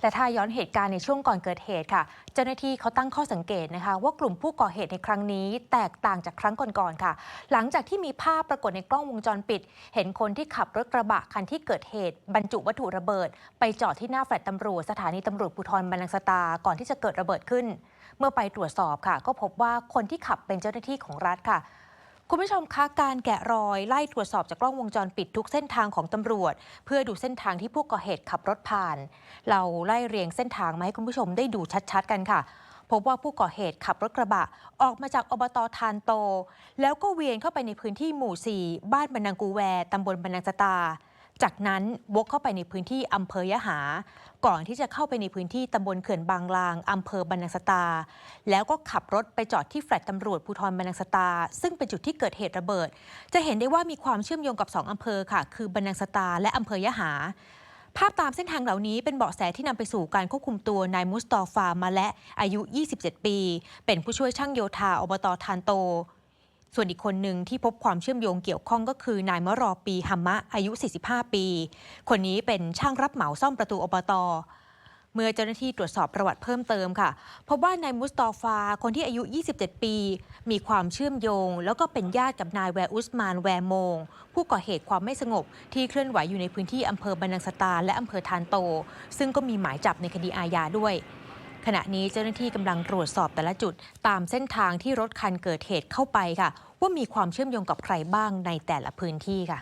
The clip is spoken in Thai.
และถ้าย้อนเหตุการณ์ในช่วงก่อนเกิดเหตุค่ะ เจ้าหน้าที่เขาตั้งข้อสังเกตนะคะ ว่ากลุ่มผู้ก่อเหตุในครั้งนี้ แตกต่างจากครั้งก่อนๆค่ะ หลังจากที่มีภาพปรากฏในกล้องวงจรปิด เห็นคนที่ขับรถกระบะคันที่เกิดเหตุ บรรจุวัตถุระเบิด ไปจอดที่หน้าแฟลตตำรวจสถานีตำรวจภูธรบรรนังสตา ก่อนที่จะเกิดระเบิดขึ้น เมื่อไปตรวจสอบค่ะ ก็พบว่าคนที่ขับเป็นเจ้าหน้าที่ของรัฐค่ะ คุณผู้ชมคะการแกะรอยไล่ตรวจสอบจากกล้องวงจรปิดทุกเส้นทางของตำรวจ เพื่อดูเส้นทางที่ผู้ก่อเหตุขับรถผ่าน เราไล่เรียงเส้นทางมาให้คุณผู้ชมได้ดูชัดๆ กันค่ะพบว่าผู้ก่อเหตุขับรถกระบะ ออกมาจากอบตทานโต แล้วก็เวียนเข้าไปในพื้นที่หมู่ 4 บ้านบันนังกูแว ตำบลบันนังสตา จากนั้นวกเข้าไปในพื้นที่อำเภอยะหา ก่อนที่จะเข้าไปในพื้นที่ตำบลเขื่อนบางลางอำเภอบรรนังสตา แล้วก็ขับรถไปจอดที่แฟลตตำรวจภูธรบรรนังสตา ซึ่งเป็นจุดที่เกิดเหตุระเบิด จะเห็นได้ว่ามีความเชื่อมโยงกับ 2อำเภอค่ะ คือบรรนังสตา และอำเภอยะหา ภาพตามเส้นทางเหล่านี้เป็นเบาะแสที่นำไปสู่การควบคุมตัวนายมุสตอฟามาและอายุ 27 ปี เป็นผู้ช่วยช่างโยธาอบตทานโต ส่วนอีกคนหนึ่งที่พบความเชื่อมโยงเกี่ยวข้องก็คือนายมะรอปีหัมมะอายุ 45 ปี คนนี้เป็นช่างรับเหมาซ่อมประตูอบตเมื่อเจ้าหน้าที่ตรวจสอบประวัติเพิ่มเติมค่ะพบว่านายมุสตอฟาคนที่อายุ 27 ปี มีความเชื่อมโยง แล้วก็เป็นญาติกับนายแวร์อุสมานแวร์โมง ผู้ก่อเหตุความไม่สงบ ที่เคลื่อนไหวอยู่ในพื้นที่อำเภอบันนังสตาและอำเภอทานโต ซึ่งก็มีหมายจับในคดีอาญาด้วย ขณะนี้เจ้าหน้าที่กำลังตรวจสอบแต่ละจุดตามเส้นทางที่รถคันเกิดเหตุเข้าไปค่ะ ว่ามีความเชื่อมโยงกับใครบ้างในแต่ละพื้นที่ค่ะ